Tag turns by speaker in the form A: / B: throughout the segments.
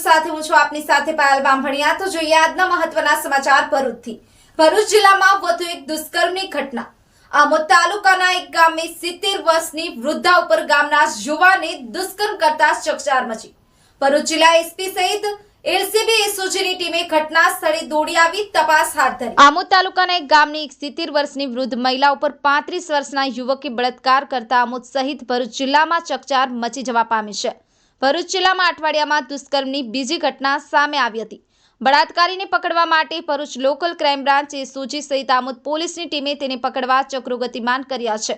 A: સાથે હું છું આપની સાથે પાયલ બામભણિયા તો જોઈએ આજના મહત્વના સમાચાર ભરૂચથી. ભરૂચ જિલ્લામાં વધુ એક દુષ્કર્મની ઘટના. આમોદ તાલુકાના એક ગામે સિત્તેર વર્ષની વૃદ્ધા ઉપર ગામના યુવાને દુષ્કર્મ કરતા ચકચાર મચી. ભરૂચ જિલ્લા એસપી સહિત એલસીબી એસઓજીની ટીમે ઘટના સ્થળે દોડી આવી, તપાસ હાથ ધરી. આમોદ તાલુકાના એક ગામની એક સિત્તેર વર્ષની વૃદ્ધ મહિલા ઉપર પાંત્રીસ વર્ષના યુવકે બળાત્કાર કરતા આમોદ સહિત ભરૂચ જિલ્લામાં ચકચાર મચી જવા પામી છે. ભરૂચ જિલ્લામાં અઠવાડિયામાં દુષ્કર્મની બીજી ઘટના સામે આવી હતી. બળાત્કારીને પકડવા માટે ભરૂચ લોકલ ક્રાઇમ બ્રાન્ચે સુજી સહિત આમોદ પોલીસની ટીમે તેને પકડવા ચક્રો ગતિમાન કર્યા છે.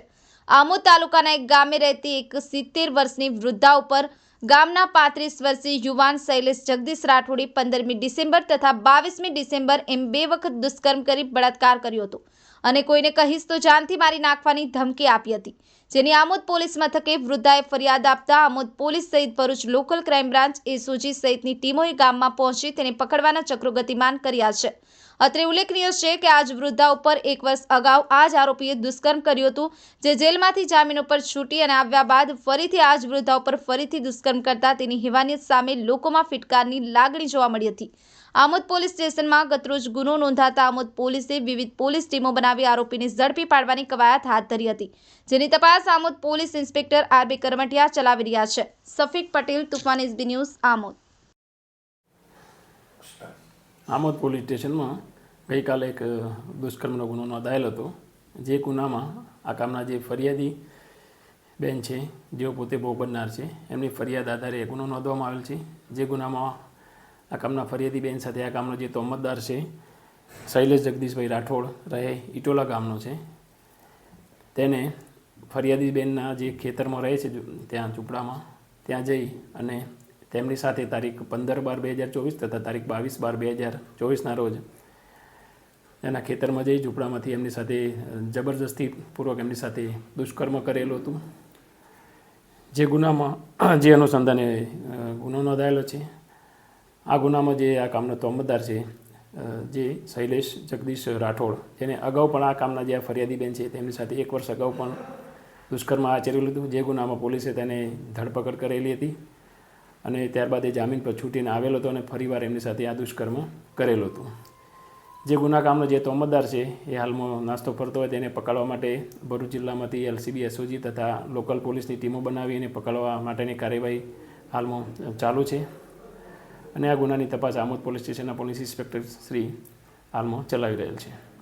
A: આમોદ તાલુકાના એક ગામે રહેતી એક સિત્તેર વર્ષની વૃદ્ધા ઉપર ગામના પાંત્રીસ વર્ષીય યુવાન શૈલેષ જગદીશ રાઠોડે પંદરમી ડિસેમ્બર તથા બાવીસમી ડિસેમ્બર એમ બે વખત દુષ્કર્મ કરી બળાત્કાર કર્યો હતો. અને કોઈને કહીશ તો જાનથી મારી નાખવાની ધમકી આપી હતી. જેની આમોદ પોલીસ મથકે વૃદ્ધાએ ફરિયાદ આપતા આમોદ પોલીસ સહિત Bharuch local crime branch SOG સહિતની ટીમોએ ગામમાં પહોંચી તેને પકડવાના ચક્રો ગતિમાન કર્યા છે. અત્રે ઉલ્લેખનીય છે કે આજ વૃદ્ધા ઉપર એક વર્ષ અગાઉ આ જ આરોપીએ દુષ્કર્મ કર્યું હતું, જે જેલમાંથી જામીન ઉપર છૂટી અને આવ્યા બાદ ફરીથી આ જ વૃદ્ધા ઉપર ફરીથી દુષ્કર્મ કરતા તેની હેવાનિયત સામે લોકોમાં ફિટકારની લાગણી જોવા મળી હતી. આમોદ પોલીસ સ્ટેશનમાં ગતરોજ ગુનો નોંધાતા આમોદ પોલીસે વિવિધ પોલીસ ટીમો બનાવી આરોપીને ઝડપી પાડવાની કવાયત હાથ ધરી હતી. જેની તપાસ Amod police inspector R B Karamtiya ચલાવી રહ્યા છે. Safiq Patel, Tufan SB news, Amod.
B: Amod police સ્ટેશનમાં ગઈકાલે એક દુષ્કર્મનો ગુનો નોંધાયેલ હતો. જે ગુનામાં આ કામના જે ફરિયાદી બેન છે, જેઓ પોતે ભોગ બનનાર છે, એમની ફરિયાદ આધારે ગુનો નોંધવામાં આવેલ છે. જે ગુનામાં આ કામના ફરિયાદી બેન સાથે આ કામનો જે તોમતદાર છે, શૈલેષ જગદીશભાઈ રાઠોડ રહે ઇટોલા ગામનો છે. તેને ફરિયાદી બેનના જે ખેતરમાં રહે છે, ત્યાં ઝૂંપડામાં ત્યાં જઈ અને તેમની સાથે તારીખ પંદર બાર બે હજાર ચોવીસ તથા તારીખ બાવીસ બાર બે હજાર ચોવીસના રોજ એના ખેતરમાં જઈ ઝૂંપડામાંથી એમની સાથે જબરજસ્તીપૂર્વક એમની સાથે દુષ્કર્મ કરેલું હતું. જે ગુનામાં, જે અનુસંધાને ગુનો નોંધાયેલો છે. આ ગુનામાં જે આ કામનો તોમતદાર છે જે શૈલેષ જગદીશ રાઠોડ, જેને અગાઉ પણ આ કામના જે આ ફરિયાદીબેન છે, તેમની સાથે એક વર્ષ અગાઉ પણ દુષ્કર્મ આચરેલું હતું, જે ગુનામાં પોલીસે તેને ધરપકડ કરેલી હતી અને ત્યારબાદ એ જામીન પર છૂટીને આવેલો હતો અને ફરીવાર એમની સાથે આ દુષ્કર્મ કરેલું હતું. જે ગુના કામનો જે તોમતદાર છે, એ હાલમાં નાસ્તો ફરતો હોય તેને પકડવા માટે ભરૂચ જિલ્લામાંથી એલસીબી, એસઓજી તથા લોકલ પોલીસની ટીમો બનાવી અને પકડવા માટેની કાર્યવાહી હાલમાં ચાલુ છે. અને આ ગુનાની તપાસ આમોદ પોલીસ સ્ટેશનના પોલીસ ઇન્સ્પેક્ટર શ્રી હાલમાં ચલાવી રહેલ છે.